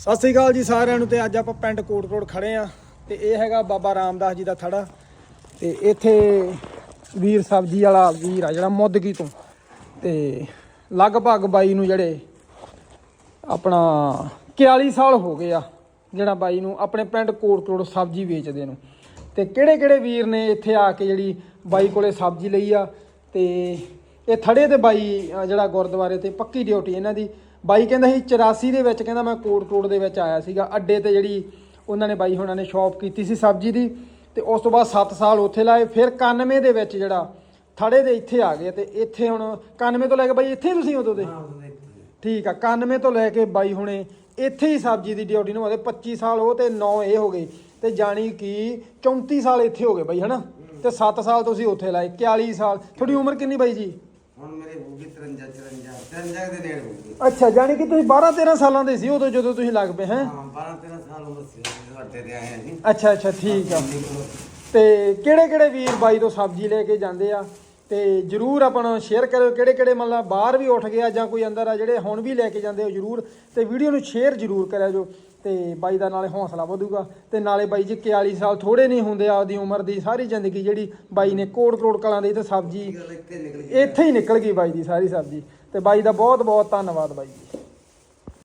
ਸਤਿ ਸ੍ਰੀ ਅਕਾਲ ਜੀ ਸਾਰਿਆਂ ਨੂੰ ਤੇ ਅੱਜ ਆਪਾਂ ਪਿੰਡ ਕੋਟਕੋਟ ਖੜੇ ਆ ਤੇ ਇਹ ਹੈਗਾ ਬਾਬਾ ਰਾਮਦਾਸ ਜੀ ਦਾ ਥੜਾ ਤੇ ਇੱਥੇ ਵੀਰ ਸਬਜੀ ਵਾਲਾ ਵੀਰ ਆ ਜਿਹੜਾ ਮੁੱਦਗੀ ਤੋਂ ਤੇ ਲਗਭਗ ਬਾਈ ਨੂੰ ਜਿਹੜੇ ਆਪਣਾ 41 ਸਾਲ ਹੋ ਗਏ ਆ ਜਿਹੜਾ ਬਾਈ ਨੂੰ ਆਪਣੇ ਪਿੰਡ ਕੋਟਕੋਟ ਸਬਜੀ ਵੇਚਦੇ ਨੂੰ ਤੇ ਕਿਹੜੇ ਕਿਹੜੇ ਵੀਰ ਨੇ ਇੱਥੇ ਆ ਕੇ ਜਿਹੜੀ ਬਾਈ ਕੋਲੇ ਸਬਜੀ ਲਈ ਆ ਤੇ ਇਹ ਥੜੇ ਤੇ ਬਾਈ ਅ, ਜਿਹੜਾ ਗੁਰਦੁਆਰੇ ਤੇ ਪੱਕੀ ਡਿਊਟੀ ਇਹਨਾਂ ਦੀ। ਬਾਈ ਕਹਿੰਦਾ ਸੀ 84 ਦੇ ਵਿੱਚ ਕਹਿੰਦਾ ਮੈਂ ਕੋਟਕੋਟ ਦੇ ਵਿੱਚ ਆਇਆ ਸੀਗਾ। ਅੱਡੇ ਤੇ ਜਿਹੜੀ ਉਹਨਾਂ ਨੇ ਬਾਈ ਹੁਣਾਂ ਨੇ ਸ਼ਾਪ ਕੀਤੀ ਸੀ ਸਬਜੀ ਦੀ। ਤੇ ਉਸ ਤੋਂ ਬਾਅਦ 7 ਸਾਲ ਉੱਥੇ ਲਾਏ। ਫਿਰ 91 ਦੇ ਵਿੱਚ ਜਿਹੜਾ ਥੜੇ ਦੇ ਇੱਥੇ ਆ ਗਏ ਤੇ ਇੱਥੇ ਹੁਣ 91 ਤੋਂ ਲੈ ਕੇ ਬਾਈ ਇੱਥੇ ਹੀ ਤੁਸੀਂ ਉਦੋਂ ਦੇ? ਠੀਕ ਆ 91 ਤੋਂ ਲੈ ਕੇ ਬਾਈ ਹੁਣੇ ਇੱਥੇ ਹੀ ਸਬਜ਼ੀ ਦੀ ਡਿਊਟੀ ਨਿਭਾਉਂਦੇ 25 ਸਾਲ ਉਹ ਤੇ 9 ਇਹ ਹੋ ਗਏ। ਤੇ ਜਾਣੀ ਕਿ 34 ਸਾਲ ਇੱਥੇ ਹੋ ਗਏ ਬਾਈ ਹਨਾ? ਤੇ 7 ਸਾਲ ਤੁਸੀਂ ਉੱਥੇ ਲਾਏ 41 ਸਾਲ। ਤੁਹਾਡੀ ਉਮਰ ਕਿੰਨੀ ਬਾਈ ਜੀ? ਹੁਣ ਮੇਰੇ ਹੋ ਗਈ 53 54 53 ਦੇ ਨੇੜੇ ਹੋ ਗਈ ਅੱਛਾ ਜਾਣੀ ਕਿ ਤੁਸੀਂ 12 13 ਸਾਲਾਂ ਦੇ ਸੀ ਉਦੋਂ ਜਦੋਂ ਤੁਸੀਂ ਲੱਗ ਪਏ ਹੈ? ਹਾਂ 12 13 ਸਾਲ ਉਮਰ ਸੀ ਅੱਡੇ ਤੇ ਆਏ ਅਸੀਂ ਅੱਛਾ ਅੱਛਾ ਠੀਕ ਆ। ਤੇ ਕਿਹੜੇ ਕਿਹੜੇ ਵੀਰ ਬਾਈ ਤੋਂ ਸਬਜ਼ੀ ਲੈ ਕੇ ਜਾਂਦੇ ਆ? ਤੇ ਜਰੂਰ ਆਪਣਾ ਸ਼ੇਅਰ ਕਰਿਓ ਕਿਹੜੇ ਕਿਹੜੇ ਮਤਲਬ ਬਾਹਰ ਵੀ ਉੱਠ ਗਿਆ ਜਾਂ ਕੋਈ ਅੰਦਰ ਆ ਜਿਹੜੇ ਹੁਣ ਵੀ ਲੈ ਕੇ ਜਾਂਦੇ ਹੋ ਜਰੂਰ। ਤੇ ਵੀਡੀਓ ਨੂੰ ਸ਼ੇਅਰ ਜਰੂਰ ਕਰਿਆ ਜੋ। ਤੇ ਬਾਈ ਦਾ ਨਾਲੇ ਹੌਸਲਾ ਵਧੂਗਾ ਤੇ ਨਾਲੇ ਬਾਈ ਜੀ 41 ਸਾਲ ਥੋੜੇ ਨਹੀਂ ਹੁੰਦੇ ਆਪਦੀ ਉਮਰ ਦੀ ਸਾਰੀ ਜ਼ਿੰਦਗੀ ਜਿਹੜੀ ਬਾਈ ਨੇ ਕੋੜ ਕਰੋੜ ਕਲਾਂ ਦੀ ਤੇ ਸਬਜ਼ੀ ਇੱਥੇ ਹੀ। ਨਿਕਲ ਗਈ ਬਾਈ ਦੀ ਸਾਰੀ ਸਬਜ਼ੀ ਤੇ ਬਾਈ ਦਾ ਬਹੁਤ ਬਹੁਤ ਧੰਨਵਾਦ ਬਾਈ